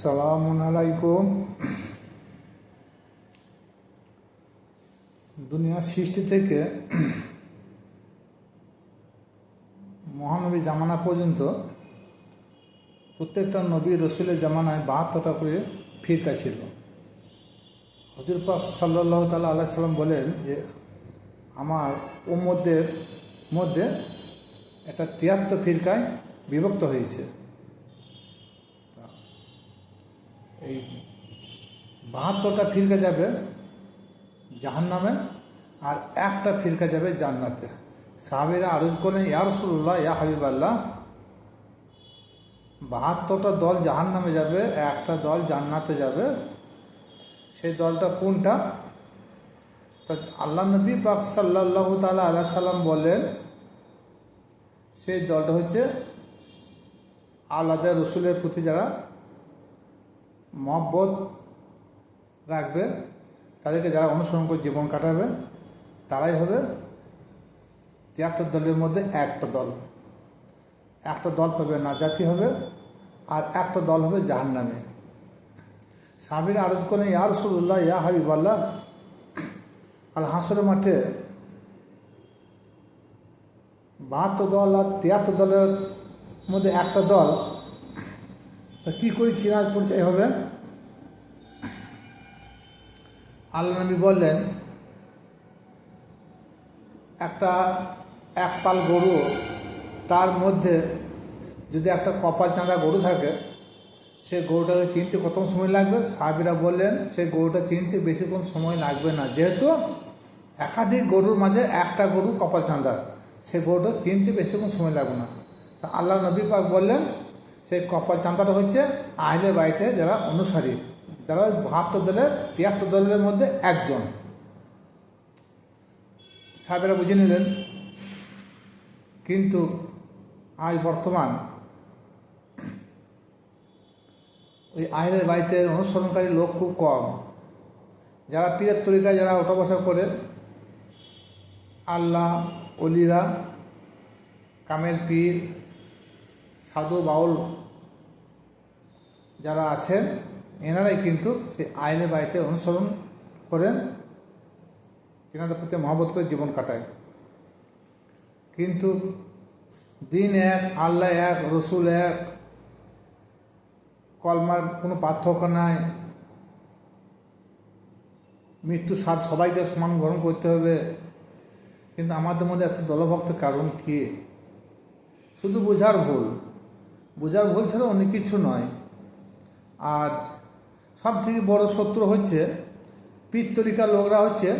সালামুন আলাইকুম। দুনিয়ার সৃষ্টি থেকে মহানবী জামানা পর্যন্ত প্রত্যেকটা নবী রসুলের জামানায় বাহাত্তরটা করে ফিরকা ছিল। হজুর পাক সাল্লাহ তাল্লাহ আল্লাহ সাল্লাম বলেন যে, আমার উম্মদের মধ্যে একটা তিয়াত্তর ফিরকায় বিভক্ত হয়েছে তা এই বাহাত্তরটা ফিরকা যাবে জাহান নামে আর একটা ফিরকা যাবে জান্নাতে। সাহাবিরা আরজ করলেন, ইয়া রসুল্লাহ ইয়া হাবিব আল্লাহ বাহাত্তরটা দল জাহান নামে যাবে, একটা দল জান্নাতে যাবে। সেই দলটা কোনটা? তো আল্লাহ নবী পাক সাল্লাহ তালা আল্লাহ সাল্লাম বললেন, সেই দলটা হচ্ছে আলাদা রসুলের প্রতি যারা মহব্বত রাখবে, তাদেরকে যারা অনুসরণ করে জীবন কাটাবে, তারাই হবে তিয়াত্তর দলের মধ্যে একটা দল। একটা দল পাবে না জাতি হবে আর একটা দল হবে জাহান নামে সাবির আরজ করেন ইয়া রসুল্লাহ ইয়া হাবিবাল্লাহ। আল হাসরের মাঠে বাহাত্তর দল আর তিয়াত্তর দলের মধ্যে একটা দল তা কী করে? চিনাজ পরিচয় হবে? আল্লাহ নবী বললেন, একটা এক পাল গরু, তার মধ্যে যদি একটা কপাল চাঁদা গরু থাকে, সে গরুটাকে চিনতে কত সময় লাগবে? সাহাবিরা বললেন সেই গরুটা চিনতে বেশিক্ষণ সময় লাগবে না। যেহেতু একাধিক গরুর মাঝে একটা গরু কপাল চাঁদা, সে গরুটা চিনতে বেশিক্ষণ সময় লাগবে না। আল্লাহ নবী পাক বললেন সেই কপাল চাঁদাটা হচ্ছে আহলে বাড়িতে যারা অনুসারী, যারা বাহাত্তর দলের, তিয়াত্তর দলের মধ্যে একজন। সাহেবেরা বুঝে নিলেন। কিন্তু আজ বর্তমান ওই আহলের বাড়িতে অনুসরণকারী লোক খুব কম। যারা পীরের তরিকায় যারা ওঠা বসা করে, আল্লাহ, অলিরা, কামেল পীর সাধু বাউল যারা আছেন, এনারাই কিন্তু সেই আইনের বাড়িতে অনুসরণ করেন, এনাদের প্রতি মহব্বত করে জীবন কাটায়। কিন্তু দিন এক, আল্লাহ এক, রসুল এক, কলমার কোনো পার্থক্য নাই। মৃত্যু স্বাদ সবাইকে সমান গ্রহণ করতে হবে। কিন্তু আমাদের মধ্যে এত দলভক্ত কারণ কি? শুধু বোঝার ভুল। বোঝার ভুল ছাড়া অনেক কিছু নয়। আর সব থেকে বড় শত্রু হচ্ছে পিত্তরিকার লোকরা হচ্ছে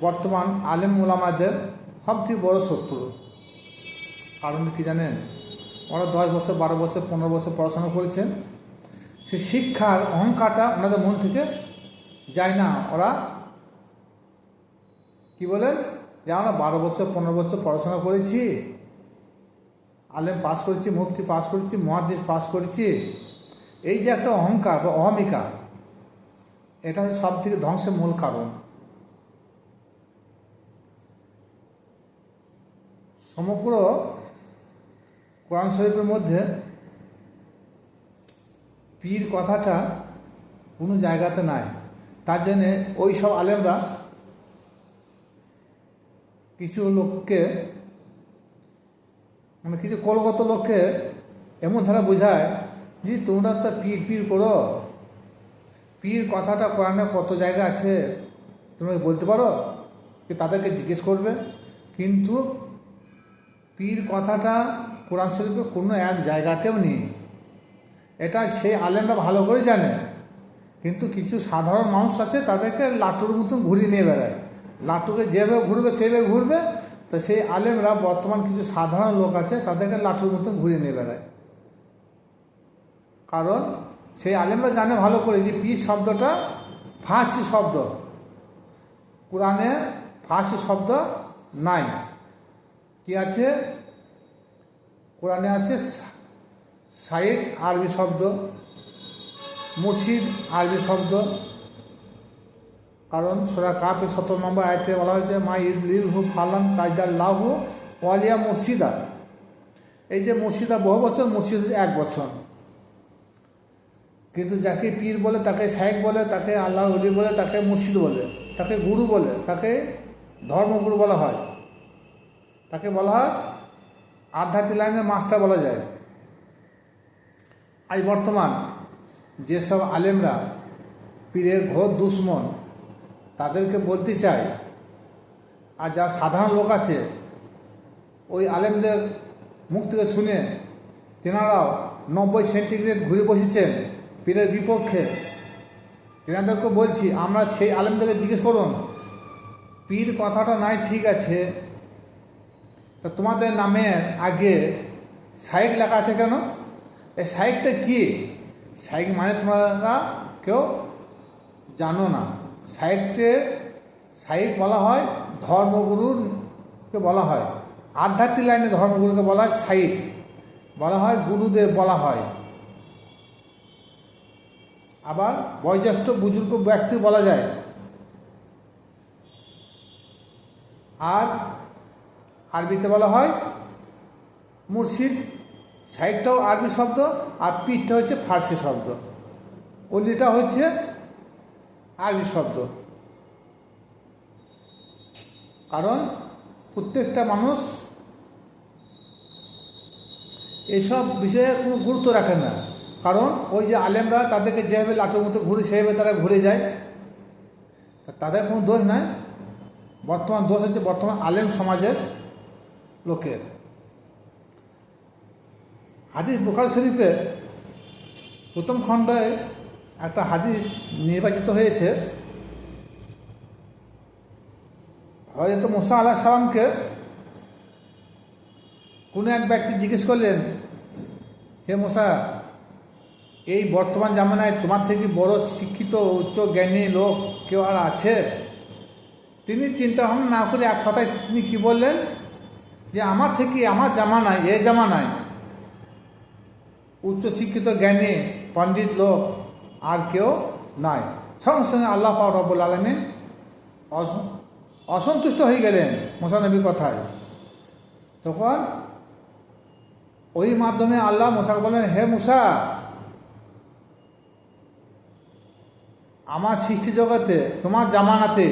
বর্তমান আলেম মোলামাদের সব থেকে বড় শত্রু। কারণ কি জানেন? ওরা দশ বছর, বারো বছর, পনেরো বছর পড়াশোনা করেছেন সে শিক্ষার অহংকারটা ওনাদের মন থেকে যায় না। ওরা কি বলেন যে আমরা বারো বছর, পনেরো বছর পড়াশোনা করেছি। আলেম পাস করেছি, মুফতি পাস করেছি মহাদেশ পাস করেছি। এই যে একটা অহংকার বা অহমিকা এটা হচ্ছে সব থেকে ধ্বংসের মূল কারণ। সমগ্র কোরআন শরীফের মধ্যে পীর কথাটা কোনো জায়গাতে নাই। তার জন্যে ওই সব আলেমরা কিছু লোককে মানে কিছু কলগত লোককে এমন ধারা বোঝায় যে তোমরা তো পীর পীর করো। পীর কথাটা কোরআনে কত জায়গা আছে তোমরা বলতে পারো? কি তাদেরকে জিজ্ঞেস করবে। কিন্তু পীর কথাটা কোরআন শরীফে কোনো এক জায়গাতেও নেই। এটা সেই আলেমরা ভালো করে জানে। কিন্তু কিছু সাধারণ মানুষ আছে তাদেরকে লাটুর মতন ঘুরিয়ে নিয়ে বেড়ায়। লাটুকে যেভাবে ঘুরবে সেভাবে ঘুরবে। তো সেই আলেমরা বর্তমান কিছু সাধারণ লোক আছে, তাদেরকে লাঠুর মতন ঘুরিয়ে নিয়ে বেড়ায়। কারণ সেই আলেমরা জানে ভালো করে যে পি শব্দটা ফাঁসি শব্দ। কোরআনে ফাঁসি শব্দ নাই। কি আছে? কোরআনে আছে সাইক আরবি শব্দ, মুর্শিদ আরবি শব্দ কারণ সোরা কাপে সতেরো নম্বর আয়তে বলা হয়েছে, মা ঈদ লিল হু ফালান তাজদার লাহু ওয়ালিয়া মুর্শিদা। এই যে মুর্শিদা বহু বছর, মুর্শিদ এক বছর। কিন্তু যাকে পীর বলে, তাকে শায়েক বলে, তাকে আল্লাহ অলি বলে, তাকে মুর্শিদ বলে, তাকে গুরু বলে, তাকে ধর্মগুরু বলা হয়। তাকে বলা হয় আধ্যাত্মিক লাইনের মাস্টার বলা যায়। আজ বর্তমান যেসব আলেমরা পীরের ঘোর দুশ্মন তাদেরকে বলতে চাই, আর যারা সাধারণ লোক আছে, ওই আলেমদের মুখ থেকে শুনে তেনারাও নব্বই সেন্টিগ্রেড ঘুরে বসেছেন পীরের বিপক্ষে। তেনাদেরকে বলছি, আমরা সেই আলেমদেরকে জিজ্ঞেস করুন, পীর কথাটা নাই ঠিক আছে, তা তোমাদের নামে আগে সাইক লেখা আছে কেন? এই সাইকটা কি? সাইক মানে তোমরা কেউ জানো না। সাইকটে সাইক বলা হয়, ধর্মগুরুকে বলা হয়। আধ্যাত্মিক লাইনে ধর্মগুরুকে বলা হয় সাইক বলা হয় গুরুদেব বলা হয়। আবার বয়োজ্যেষ্ঠ বুজুর্গ ব্যক্তি বলা যায়। আর আরবিতে বলা হয় মুর্শিদ। সাইডটাও আরবি শব্দ, আর পিঠটা হচ্ছে ফার্সি শব্দ। অলিটা হচ্ছে আরবি শব্দ। কারণ প্রত্যেকটা মানুষ এসব বিষয়ে কোনো গুরুত্ব রাখে না। কারণ ওই যে আলেমরা তাদেরকে যেভাবে লাটোর মতো ঘুরে, সেভাবে তারা ঘুরে যায়। তা তাদের কোনো দোষ নাই। বর্তমান দোষ হচ্ছে বর্তমান আলেম সমাজের লোকের। হাদিস বোখার শরীফের প্রথম খণ্ডে একটা হাদিস নির্বাচিত হয়েছে। হয়তো মোসা আল্লাহ সালামকে কোনো এক ব্যক্তি জিজ্ঞেস করলেন, হে মশা এই বর্তমান জামানায় তোমার থেকে বড় শিক্ষিত উচ্চ জ্ঞানী লোক কেউ আর আছে? তিনি চিন্তা ভাবনা না করে এক কথায় তিনি কি বললেন, যে আমার থেকে আমার জামানায়, এ জামানায় উচ্চ শিক্ষিত জ্ঞানী, পণ্ডিত লোক আর কেউ নাই। সঙ্গে সঙ্গে আল্লাহ পাক রব্বুল আলমিন অসন্তুষ্ট হয়ে গেলেন মোসানবীর কথায়। তখন ওই মাধ্যমে আল্লাহ মোসাকে বললেন, হে মুসা, আমার সৃষ্টি জগতে, তোমার জামানাতে,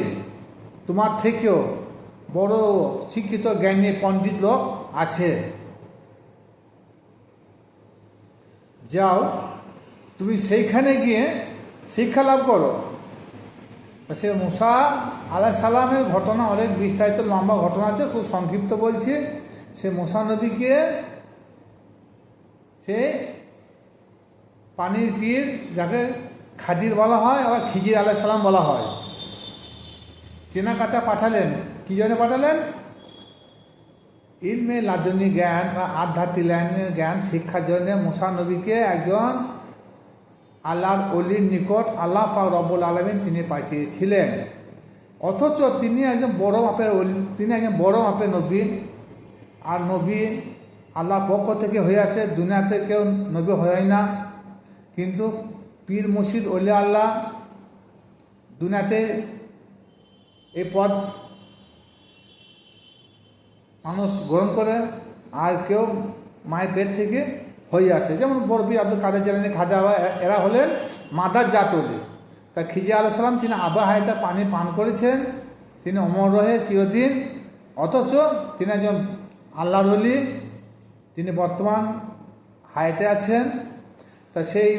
তোমার থেকেও বড় শিক্ষিত, জ্ঞানী, পণ্ডিত লোক আছে। যাও তুমি সেইখানে গিয়ে শিক্ষা লাভ করো। সে মুসা আলাহ সালামের ঘটনা অনেক বিস্তারিত, লম্বা ঘটনা আছে, খুব সংক্ষিপ্ত বলছি। সে মুসা নবীকে সে পানির পীর যাকে খাদির বলা হয়, আবার খিজির আলাহ সালাম বলা হয়। চেনা কাঁচা পাঠালেন, কী জন্য পাঠালেন? ইলমে লাদনী জ্ঞান বা আধ্যাত্মিক জ্ঞান শিক্ষার জন্য মুসা নবীকে একজন আল্লাহর অলির নিকট আল্লাহ পাক রব্বুল আলমিন তিনি পাঠিয়েছিলেন। অথচ তিনি একজন বড় মাপের তিনি একজন বড় মাপের নবী। আর নবী আল্লাহর পক্ষ থেকে হয়ে আসে, দুনিয়াতে কেউ নবী হয় না। কিন্তু পীর মুর্শিদ অলি আল্লাহ দুনিয়াতে এই পদ মানুষ গ্রহণ করে। আর কেউ মায়ের পেট থেকে হয়ে আসে। যেমন পীর আব্দুল কাদের জালানি, খাজা এরা হলেন মাদার জাত অলি তা খিজিয়া আলাহ সালাম, তিনি আবা হায়তার পানি পান করেছেন। তিনি অমর রহে চিরদিন। অথচ তিনি একজন আল্লাহর অলি তিনি বর্তমান হায়াতে আছেন। তা সেই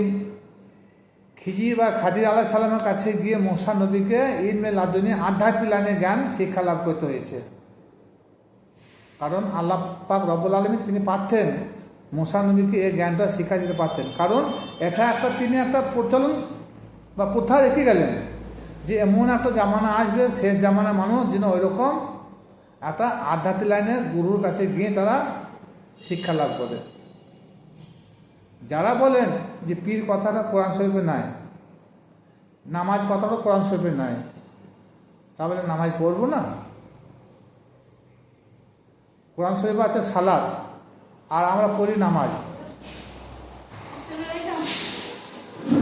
খিজির বা খাদির আল্লাহ সালামের কাছে গিয়ে মোসা নবীকে ইলমে লাদুনি আধ্যাত্মিক লাইনে জ্ঞান, শিক্ষা লাভ করতে হয়েছে। কারণ আল্লাহ পাক রব্বুল আলমী তিনি পারতেন মোসা নবীকে এই জ্ঞানটা শিক্ষা দিতে পারতেন। কারণ এটা একটা তিনি একটা প্রচলন বা প্রথা রেখে গেলেন যে এমন একটা জামানা আসবে, শেষ জামানা মানুষ যেন ওই রকম একটা আধ্যাত্মিক লাইনে গুরুর কাছে গিয়ে তারা শিক্ষা লাভ করে। যারা বলেন যে পীর কথাটা কোরআন শরীফে নাই, নামাজ কথাটা কোরআন শরীফে নাই, তাহলে নামাজ পড়ব না? কোরআন শরীফে আছে সালাদ আর আমরা পড়ি নামাজ।